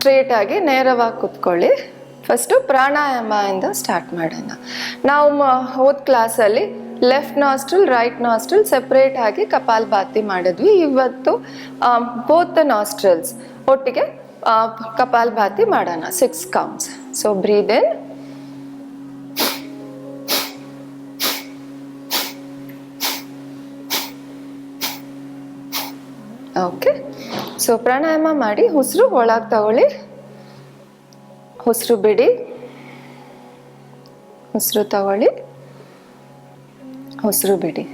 Straight ಆಗಿ ನೇರವಾಗಿ ಕುತ್ಕೊಳ್ಳಿ. ಫಸ್ಟು ಪ್ರಾಣಾಯಾಮದಿಂದ ಸ್ಟಾರ್ಟ್ ಮಾಡೋಣ. ನಾವು ಹೋದ ಕ್ಲಾಸಲ್ಲಿ left nostril right nostril separate ಆಗಿ ಕಪಾಲ್ ಭಾತಿ ಮಾಡಿದ್ವಿ. ಇವತ್ತು ಬೋತ್ ನಾಸ್ಟ್ರಲ್ಸ್ ಒಟ್ಟಿಗೆ ಕಪಾಲ್ಭಾತಿ ಕಪಾಲ್ ಭಾತಿ ಮಾಡೋಣ. Six counts so breathe in okay so pranayama ಮಾಡಿ ಉಸಿರು ಒಳಗೆ ತಗೊಳ್ಳಿ ಉಸಿರು ಬಿಡಿ. ಉಸಿರು ತಗೊಳ್ಳಿ. ಉಸಿರು ಬಿಡಿ.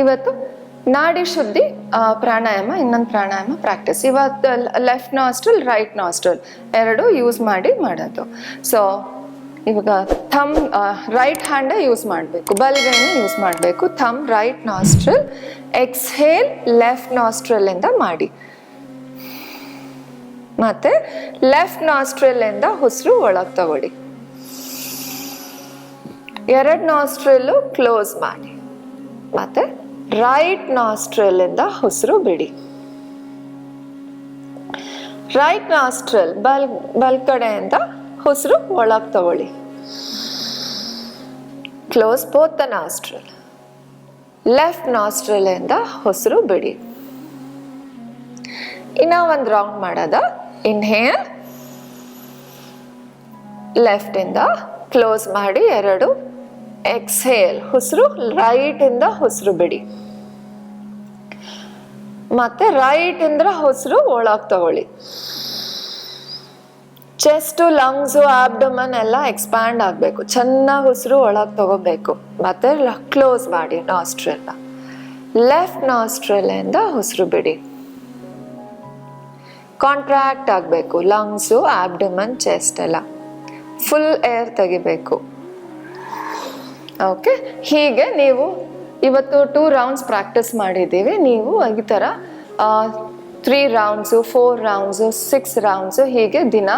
ಇವತ್ತು ನಾಡಿ ಶುದ್ಧಿ ಪ್ರಾಣಾಯಾಮ, ಇನ್ನೊಂದು ಪ್ರಾಣಾಯಾಮ ಪ್ರಾಕ್ಟೀಸ್ ಇವತ್ತು ಲೆಫ್ಟ್ ನಾಸ್ಟ್ರಲ್ ರೈಟ್ ನಾಸ್ಟ್ರಲ್ ಎರಡು ಯೂಸ್ ಮಾಡಿ ಮಾಡೋದು. ಸೊ ಇವಾಗ ಥಮ್ ರೈಟ್ ಹ್ಯಾಂಡೇ ಯೂಸ್ ಮಾಡಬೇಕು. ಬಲಗೈನ ಯೂಸ್ ಮಾಡಬೇಕು. Thumb right nostril exhale left nostril ಇಂದ ಮಾಡಿ. ಮತ್ತೆ ಲೆಫ್ಟ್ ನಾಸ್ಟ್ರಲ್ ಇಂದ ಉಸಿರು ಒಳಗೆ ತಗೊಳ್ಳಿ. ಎರಡು ನಾಸ್ಟ್ರಲ್ಲು ಕ್ಲೋಸ್ ಮಾಡಿ. ಮತ್ತೆ ರೈಟ್ ನಾಸ್ಟ್ರಲ್ ಇಂದ ಉಸಿರು ಬಿಡಿ. ರೈಟ್ ನಾಸ್ಟ್ರಲ್ ಬಲ್ ಬಲ್ ಕಡೆಯಿಂದ ಉಸಿರು ಒಳಗೆ ತಗೊಳ್ಳಿ. Close both nostril left nostril ಇಂದ ಉಸಿರು ಬಿಡಿ. ಇನ್ನ ಒಂದು ರೌಂಡ್ ಮಾಡೋದ. ಇನ್ಹೇಲ್ ಲೆಫ್ಟ್ ಇಂದ ಕ್ಲೋಸ್ ಮಾಡಿ ಎರಡು. ಎಕ್ಸ್ಹೇಲ್ ಉಸಿರು ರೈಟ್ ಇಂದ ಉಸಿರು ಬಿಡಿ. ಮತ್ತೆ ರೈಟ್ ಇಂದ ಉಸಿರು ಒಳಗ್ ತಗೊಳ್ಳಿ. ಚೆಸ್ಟ್ ಲಂಗ್ಸು ಆಬ್ಡಮನ್ ಎಲ್ಲ ಎಕ್ಸ್ಪ್ಯಾಂಡ್ ಆಗಬೇಕು. ಚೆನ್ನಾಗಿ ಉಸಿರು ಒಳಗೆ ತಗೋಬೇಕು. ಮತ್ತೆ ಕ್ಲೋಸ್ ಮಾಡಿ ನಾಸ್ಟ್ರೆಲ್ನ ಲೆಫ್ಟ್ ನಾಸ್ಟ್ರಲ್ ಇಂದ ಉಸಿರು ಬಿಡಿ. ಕಾಂಟ್ರಾಕ್ಟ್ ಆಗಬೇಕು. ಲಂಗ್ಸು ಆಬ್ಡಮನ್ ಚೆಸ್ಟ್ ಎಲ್ಲ. ಫುಲ್ ಏರ್ ತೆಗಿಬೇಕು. ಓಕೆ ಹೀಗೆ ನೀವು, ಇವತ್ತು ಟೂ ರೌಂಡ್ಸ್ ಪ್ರಾಕ್ಟೀಸ್ ಮಾಡಿದ್ದೀವಿ. ನೀವು ಈ ಥರ three rounds four rounds six rounds ಹೀಗೆ ದಿನ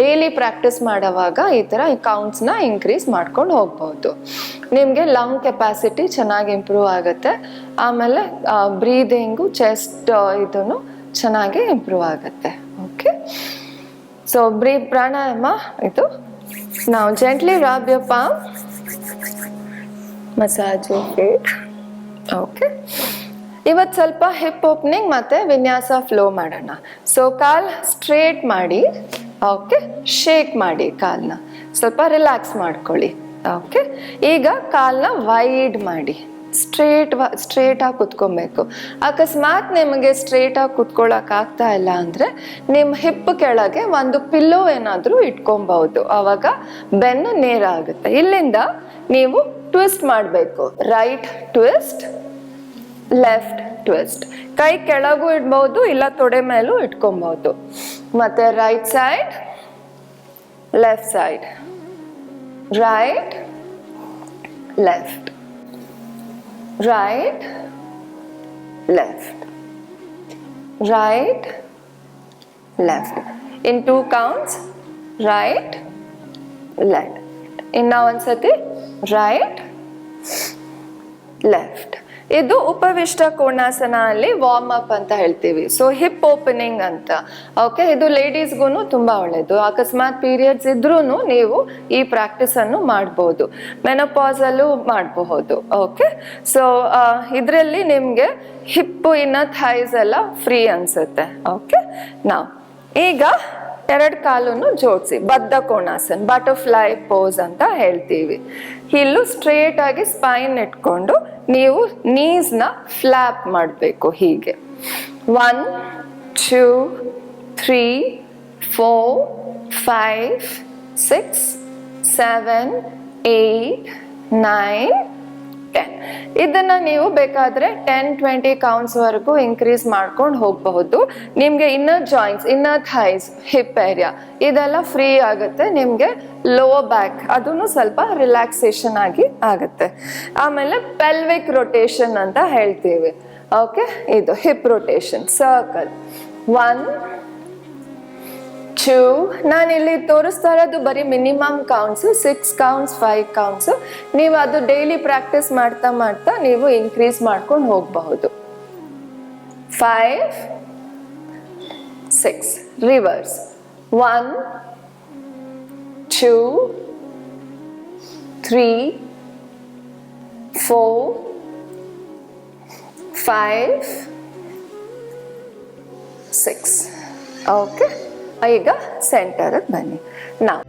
ಡೈಲಿ ಪ್ರಾಕ್ಟೀಸ್ ಮಾಡೋವಾಗ ಈ ಥರ ಕೌಂಟ್ಸ್ನ ಇನ್ಕ್ರೀಸ್ ಮಾಡ್ಕೊಂಡು ಹೋಗ್ಬೋದು. ನಿಮಗೆ ಲಂಗ್ ಕೆಪಾಸಿಟಿ ಚೆನ್ನಾಗಿ ಇಂಪ್ರೂವ್ ಆಗುತ್ತೆ. ಆಮೇಲೆ ಬ್ರೀದಿಂಗು ಚೆಸ್ಟ್ ಇದನ್ನು ಚೆನ್ನಾಗಿ ಇಂಪ್ರೂವ್ ಆಗುತ್ತೆ. ಓಕೆ ಸೊ ಬ್ರೀ, ಪ್ರಾಣಾಯಾಮ ಇದು. ನಾವು gently rub your palm. Massage okay okay ಇವತ್ತು ಸ್ವಲ್ಪ ಹಿಪ್ ಓಪನಿಂಗ್ ಮತ್ತೆ ವಿನ್ಯಾಸ ಫ್ಲೋ ಮಾಡೋಣ. ಸೊ ಕಾಲ್ ಸ್ಟ್ರೇಟ್ ಮಾಡಿ ಓಕೆ ಶೇಕ್ ಮಾಡಿ ಕಾಲ್ನ. ಸ್ವಲ್ಪ ರಿಲ್ಯಾಕ್ಸ್ ಮಾಡ್ಕೊಳ್ಳಿ ಓಕೆ ಈಗ ಕಾಲ್ನ ವೈಡ್ ಮಾಡಿ ಸ್ಟ್ರೇಟ್ ಆಗಿ ಕುತ್ಕೊಬೇಕು. ಅಕಸ್ಮಾತ್ ನಿಮಗೆ ಸ್ಟ್ರೇಟ್ ಆಗಿ ಕುತ್ಕೊಳ್ಳೋಕೆ ಆಗ್ತಾ ಇಲ್ಲ ಅಂದ್ರೆ ನಿಮ್ಮ ಹಿಪ್ ಕೆಳಗೆ ಒಂದು ಪಿಲ್ಲೋ ಏನಾದರೂ ಇಟ್ಕೊಬಹುದು ಅವಾಗ ಬೆನ್ನು ನೇರ ಆಗುತ್ತೆ. ಇಲ್ಲಿಂದ ನೀವು ಟ್ವಿಸ್ಟ್ ಮಾಡಬೇಕು. ರೈಟ್ ಟ್ವಿಸ್ಟ್ ಲೆಫ್ಟ್ ಟ್ವಿಸ್ಟ್ ಕೈ ಕೆಳಗೂ ಇಡ್ಬಹುದು, ಇಲ್ಲ ತೊಡೆ ಮೇಲೂ ಇಟ್ಕೊಬಹುದು. ಮತ್ತೆ right side left side right left right, left. Right, left. In two counts, right, left. ಇನ್ನ ಒಂದ್ಸತಿ ರೈಟ್ ಲೆಫ್ಟ್ ಇದು ಉಪವಿಷ್ಟ ಕೋಣಾಸನ ಅಲ್ಲಿ ವಾರ್ಮ್ ಅಪ್ ಅಂತ ಹೇಳ್ತೀವಿ. ಸೊ ಹಿಪ್ ಓಪನಿಂಗ್ ಅಂತ. ಓಕೆ ಇದು ಲೇಡೀಸ್ಗೂ ತುಂಬಾ ಒಳ್ಳೇದು. ಅಕಸ್ಮಾತ್ ಪೀರಿಯಡ್ಸ್ ಇದ್ರೂ ನೀವು ಈ ಪ್ರಾಕ್ಟೀಸ್ ಅನ್ನು ಮಾಡ್ಬೋದು. ಮೆನೋಪಾಸ್ ಅಲ್ಲೂ ಮಾಡಬಹುದು ಓಕೆ ಸೊ ಇದರಲ್ಲಿ ನಿಮ್ಗೆ ಹಿಪ್ಪು ಇನ್ನ ಥೈಸ್ ಎಲ್ಲ ಫ್ರೀ ಅನ್ಸುತ್ತೆ. ಓಕೆ ನಾವು ಈಗ ಎರಡು ಕಾಲನ್ನು ಜೋಡಿಸಿ, ಬದ್ಧ ಕೋಣಾಸನ್ ಬಟರ್ಫ್ಲೈ ಪೋಸ್ ಅಂತ ಹೇಳ್ತೀವಿ. ಇಲ್ಲೂ ಸ್ಟ್ರೇಟ್ ಆಗಿ ಸ್ಪೈನ್ ಇಟ್ಕೊಂಡು ನೀವು ನೀಸ್ನ ಫ್ಲಾಪ್ ಮಾಡಬೇಕು ಹೀಗೆ. One two three four five six seven eight nine ಇದನ್ನ ನೀವು ಬೇಕಾದ್ರೆ ಟೆನ್ ಟ್ವೆಂಟಿ ಕೌಂಟ್ಸ್ ವರೆಗೂ ಇನ್ಕ್ರೀಸ್ ಮಾಡ್ಕೊಂಡು ಹೋಗಬಹುದು. ನಿಮ್ಗೆ inner joints inner thighs hip area ಇದೆಲ್ಲ ಫ್ರೀ ಆಗುತ್ತೆ. ನಿಮ್ಗೆ ಲೋ ಬ್ಯಾಕ್ ಅದನ್ನು ಸ್ವಲ್ಪ ರಿಲ್ಯಾಕ್ಸೇಷನ್ ಆಗಿ ಆಗುತ್ತೆ. ಆಮೇಲೆ ಪೆಲ್ವಿಕ್ ರೊಟೇಷನ್ ಅಂತ ಹೇಳ್ತೀವಿ. ಓಕೆ ಇದು hip rotation circle one two ನಾನು ತೋರಿಸ್ತಾ ಇರೋದು ಬರೀ minimum counts six counts five counts ನೀವು ಅದು ಡೈಲಿ ಪ್ರಾಕ್ಟೀಸ್ ಮಾಡ್ತಾ ಮಾಡ್ತಾ ನೀವು ಇನ್ಕ್ರೀಸ್ ಮಾಡ್ಕೊಂಡು ಹೋಗಬಹುದು. Five six reverse one two three four five six okay ಈಗ ಸೆಂಟರ್ ಬನ್ನಿ. ನಾವು